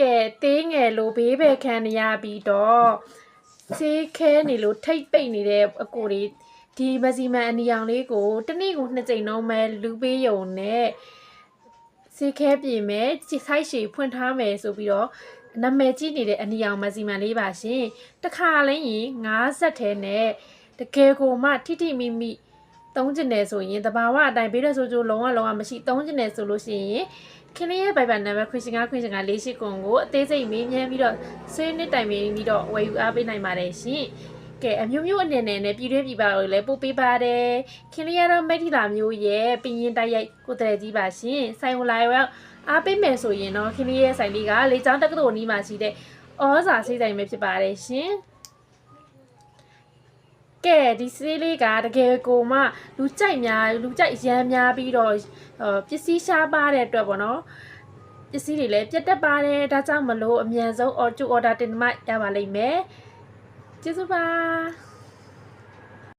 ကဲသေးငယ်လိုဘေးဘယ်ခံနေရပြီးတော့ဆေးခဲနေလို့ထိတ်ပိတ်နေတဲ့အကိုတွေဒီမစီမန်အနီအောင်လေးကိုတနေ့ကိုနှစ်ကြိမ်တော့မဲလူပေးယုံနဲ့ဆေးခဲပြင်မယ်စိုက်ရှည်ဖွင့်ထားမယ်ဆိုပြီးတော့နာမည်ကြီးနေတဲ့အနီအောင်မစီမန်လေးပါရှင်တခါလဲရင်9ဆက်ထဲနဲ့တကယ်ကိုမှထိထိမိမိ သုံးကျင်တယ်ဆိုရင်တဘာဝအတိုင်းဘေးရဆိုးကျိုးလုံးဝလုံးဝမရှိသုံးကျင်တယ်ဆိုလို့ရှိရင်ခင်လေးရဲ့ဘိုင်ဘန်နံပါတ်ခွင့်ရှင်ကခွင့်ရှင်ကလေးရှိကွန်ကိုအသေးစိတ်မေးမြန်းပြီးတော့ဆွေးနွေးတိုင်ပင်ပြီးတော့ဝယ်ယူအားပေးနိုင်ပါတယ်ရှင်။ကဲအမျိုးမျိုးအနေနဲ့နဲ့ပြည်တွင်းပြည်ပကိုလည်းပို့ပေးပါတယ်။ခင်လေးကတော့မိထီလာမျိုးရဲ့ပင်ရင်တိုက်ရိုက်ကိုယ်တည်းကြီးပါရှင်။ဆိုင်ဝင်လာရောက်အားပေးမယ်ဆိုရင်တော့ခင်လေးရဲ့ဆိုင်လေးကလေချောင်းတက္ကသိုလ်နီးမှာရှိတဲ့ဩဇာစိတ်ဆိုင်ပဲဖြစ်ပါတယ်ရှင်။ ကဲဒီဆေးလေးကတကယ်ကိုမှလူကြိုက်များလူကြိုက်ရမ်းများပြီးတော့ဟိုပစ္စည်းရှားပါတဲ့အတွက်ပေါ့နော်ပစ္စည်းတွေလည်းပြတ်တက်ပါတယ်ဒါကြောင့်မလို့အမြန်ဆုံး order order တင်မှရပါလိမ့်မယ်ကျေးဇူးပါ